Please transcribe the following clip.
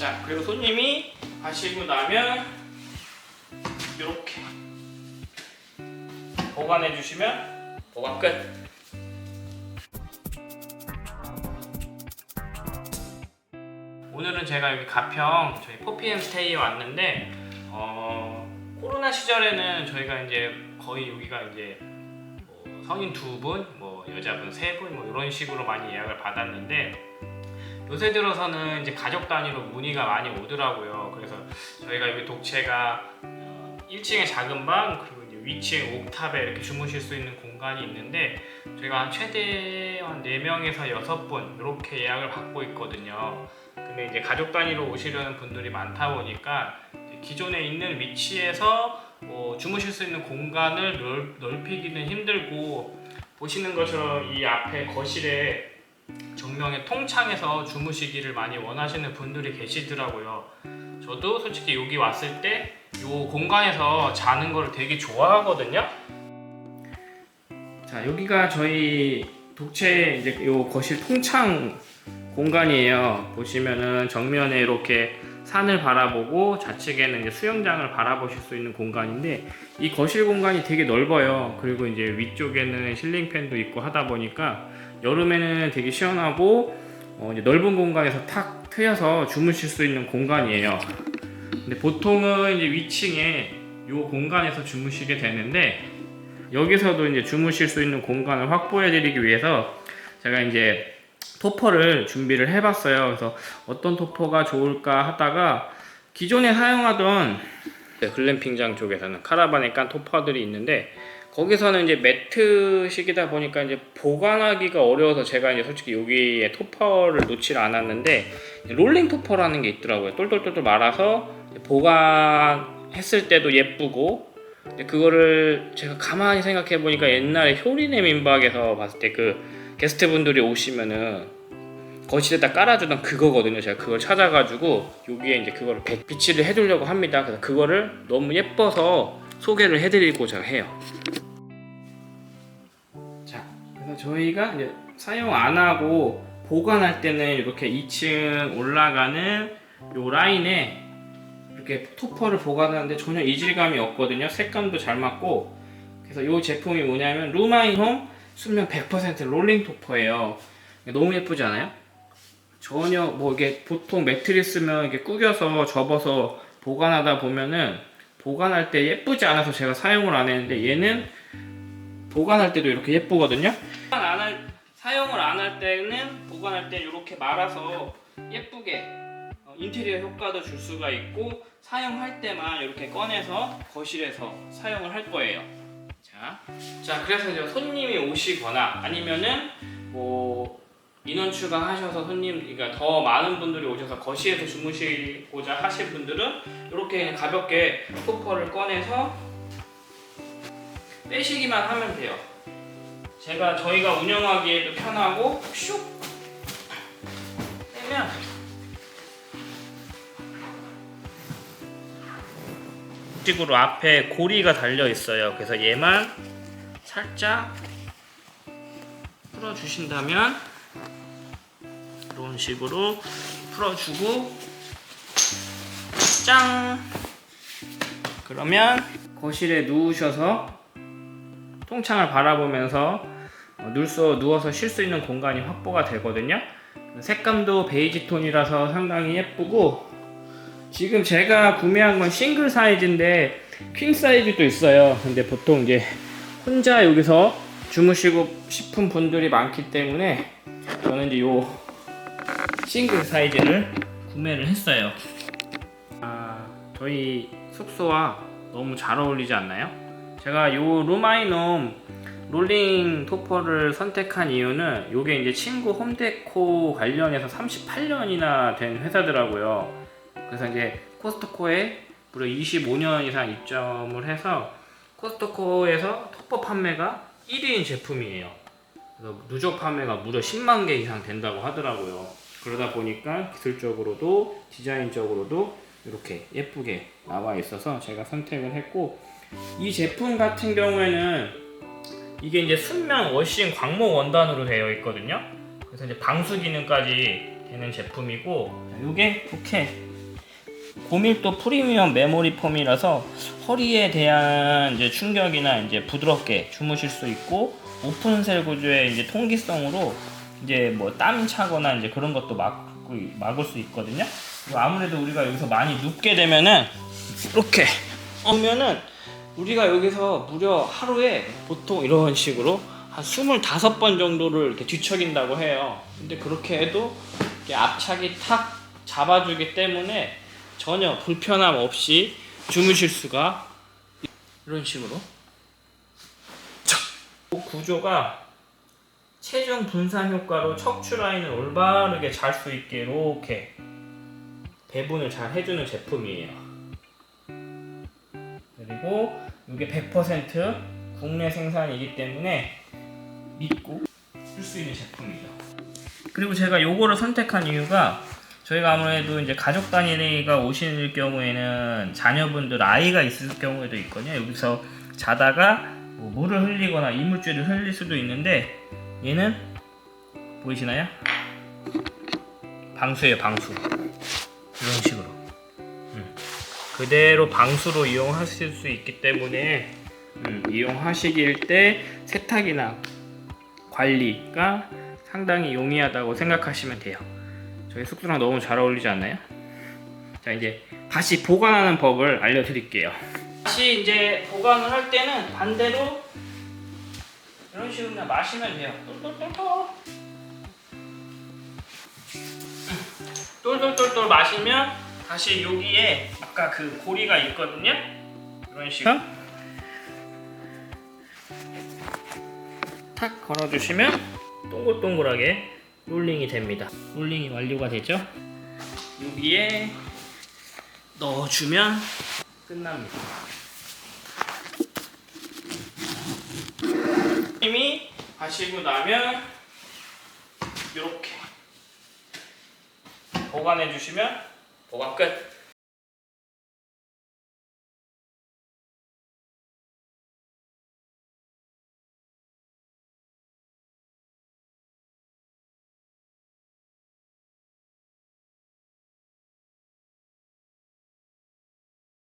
자 그리고 손님이 가시고 나면 이렇게 보관해 주시면 보관 끝. 오늘은 제가 여기 가평 저희 포피앤 스테이에 왔는데 어, 코로나 시절에는 저희가 이제 거의 여기가 이제 뭐 성인 두 분, 뭐 여자분 세 분, 뭐 이런 식으로 많이 예약을 받았는데 요새 들어서는 이제 가족 단위로 문의가 많이 오더라고요. 그래서 저희가 여기 독채가 어, 1층에 작은 방 그리고 이제 위층 옥탑에 이렇게 주무실 수 있는 공간이 있는데 저희가 한 최대 한 4명에서 6분 이렇게 예약을 받고 있거든요. 근데 이제 가족 단위로 오시려는 분들이 많다 보니까 기존에 있는 위치에서 뭐 주무실 수 있는 공간을 넓, 넓히기는 힘들고 보시는 것처럼 이 앞에 거실에 정면에 통창에서 주무시기를 많이 원하시는 분들이 계시더라고요. 저도 솔직히 여기 왔을 때 이 공간에서 자는 거를 되게 좋아하거든요. 자 여기가 저희 독채 이제 요 거실 통창 공간이에요. 보시면은 정면에 이렇게 산을 바라보고 좌측에는 이제 수영장을 바라보실 수 있는 공간인데 이 거실 공간이 되게 넓어요. 그리고 이제 위쪽에는 실링팬도 있고 하다 보니까 여름에는 되게 시원하고 어 넓은 공간에서 탁 트여서 주무실 수 있는 공간이에요. 근데 보통은 이제 위층에 이 공간에서 주무시게 되는데 여기서도 이제 주무실 수 있는 공간을 확보해 드리기 위해서 제가 이제 토퍼를 준비를 해봤어요. 그래서 어떤 토퍼가 좋을까 하다가 기존에 사용하던 네, 글램핑장 쪽에서는 카라반에 깐 토퍼들이 있는데 거기서는 이제 매트식이다 보니까 이제 보관하기가 어려워서 제가 이제 솔직히 여기에 토퍼를 놓질 않았는데 롤링 토퍼라는 게 있더라고요. 똘똘똘똘 말아서 보관했을 때도 예쁘고 그거를 제가 가만히 생각해 보니까 옛날에 효리네 민박에서 봤을 때그 게스트분들이 오시면은 거실에다 깔아주던 그거거든요. 제가 그걸 찾아가지고 여기에 이제 그거를 배- 비치를 해두려고 합니다. 그래서 그거를 너무 예뻐서 소개를 해드리고자 해요. 자, 그래서 저희가 이제 사용 안 하고 보관할 때는 이렇게 2층 올라가는 요 라인에 이렇게 토퍼를 보관하는데 전혀 이질감이 없거든요. 색감도 잘 맞고 그래서 이 제품이 뭐냐면 루마인홈 수면 100% 롤링 토퍼예요. 너무 예쁘지 않아요? 전혀 뭐 이게 보통 매트리스면 이게 구겨서 접어서 보관하다 보면은 보관할 때 예쁘지 않아서 제가 사용을 안 했는데 얘는 보관할 때도 이렇게 예쁘거든요. 안 할, 사용을 안 할 때는 보관할 때 이렇게 말아서 예쁘게 어, 인테리어 효과도 줄 수가 있고 사용할 때만 이렇게 꺼내서 거실에서 사용을 할 거예요. 자, 자 그래서 이제 손님이 오시거나 아니면은 뭐 인원 추가하셔서 손님, 그러니까 더 많은 분들이 오셔서 거실에서 주무시고자 하실 분들은 이렇게 가볍게 토퍼를 꺼내서 빼시기만 하면 돼요. 제가 저희가 운영하기에도 편하고 슉 빼면 식으로 앞에 고리가 달려 있어요. 그래서 얘만 살짝 풀어 주신다면 이런 식으로 풀어주고 짱 그러면 거실에 누우셔서 통창을 바라보면서 어, 눌서 누워서 쉴 수 있는 공간이 확보가 되거든요. 색감도 베이지 톤이라서 상당히 예쁘고 지금 제가 구매한 건 싱글 사이즈인데 퀸 사이즈도 있어요. 근데 보통 이제 혼자 여기서 주무시고 싶은 분들이 많기 때문에 저는 이제 요 싱글 사이즈를 구매를 했어요. 아, 저희 숙소와 너무 잘 어울리지 않나요? 제가 요 루마이놈 롤링 토퍼를 선택한 이유는 요게 이제 친구 홈데코 관련해서 38년이나 된 회사더라고요. 그래서 이제 코스트코에 무려 25년 이상 입점을 해서 코스트코에서 토퍼 판매가 1위인 제품이에요. 그래서 누적 판매가 무려 10만 개 이상 된다고 하더라고요. 그러다 보니까 기술적으로도 디자인적으로도 이렇게 예쁘게 나와 있어서 제가 선택을 했고 이 제품 같은 경우에는 이게 이제 순면 워싱 광목 원단으로 되어 있거든요. 그래서 이제 방수 기능까지 되는 제품이고 이게 부케 고밀도 프리미엄 메모리 폼이라서 허리에 대한 이제 충격이나 이제 부드럽게 주무실 수 있고 오픈셀 구조의 이제 통기성으로 이제 뭐 땀 차거나 이제 그런 것도 막고 막을 수 있거든요. 아무래도 우리가 여기서 많이 눕게 되면은 이렇게 오면은 우리가 여기서 무려 하루에 보통 이런 식으로 한 25번 정도를 이렇게 뒤척인다고 해요. 근데 그렇게 해도 앞차기 탁 잡아주기 때문에 전혀 불편함 없이 주무실 수가 이런 식으로 구조가 체중 분산 효과로 척추 라인을 올바르게 잘 수 있게 이렇게 배분을 잘 해주는 제품이에요. 그리고 이게 100% 국내 생산이기 때문에 믿고 쓸 수 있는 제품이죠. 그리고 제가 요거를 선택한 이유가 저희가 아무래도 이제 가족 단위가 오실 경우에는 자녀분들 아이가 있을 경우에도 있거든요. 여기서 자다가 뭐 물을 흘리거나 이물질을 흘릴 수도 있는데 얘는 보이시나요? 방수예요, 방수. 이런 식으로. 음. 그대로 방수로 이용하실 수 있기 때문에 음, 이용하시길 때 세탁이나 관리가 상당히 용이하다고 생각하시면 돼요. 저희 숙소랑 너무 잘 어울리지 않나요? 자 이제 다시 보관하는 법을 알려드릴게요. 다시 이제 보관을 할 때는 반대로 이런 식으로 그냥 마시면 돼요. 똘똘똘똘. 똘똘똘똘 마시면 다시 여기에 아까 그 고리가 있거든요. 이런 식으로 탁 걸어주시면 동글동글하게 롤링이 됩니다. 롤링이 완료가 되죠. 여기에 넣어주면 끝납니다. 힘이 하시고 나면 이렇게 보관해 주시면 보관 끝.